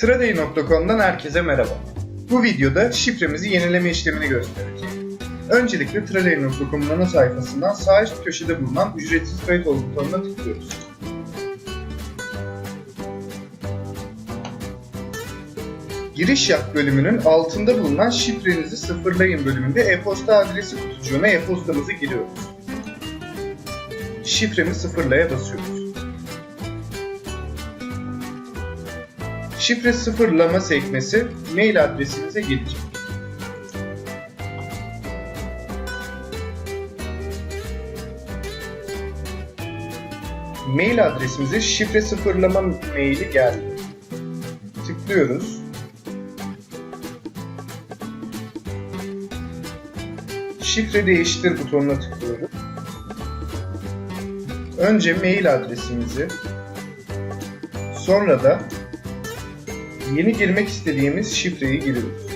Traday.com'dan herkese merhaba. Bu videoda şifremizi yenileme işlemini göstereceğim. Öncelikle Traday.com'un ana sayfasından sağ üst köşede bulunan ücretsiz kayıt ol butonuna tıklıyoruz. Giriş yap bölümünün altında bulunan şifrenizi sıfırlayın bölümünde e-posta adresi kutucuğuna e-postamızı giriyoruz. Şifremi sıfırlaya basıyoruz. Şifre sıfırlama sekmesi mail adresinize gelecek. Mail adresimize şifre sıfırlama maili geldi. Tıklıyoruz. Şifre değiştir butonuna tıklıyoruz. Önce mail adresimizi, sonra da Yeni girmek istediğimiz şifreyi giriyoruz.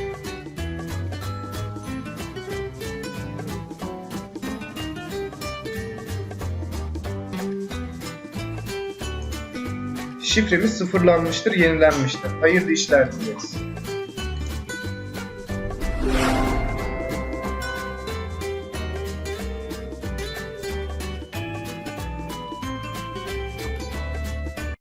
Şifremiz sıfırlanmıştır, yenilenmiştir. Hayırlı işler dileriz.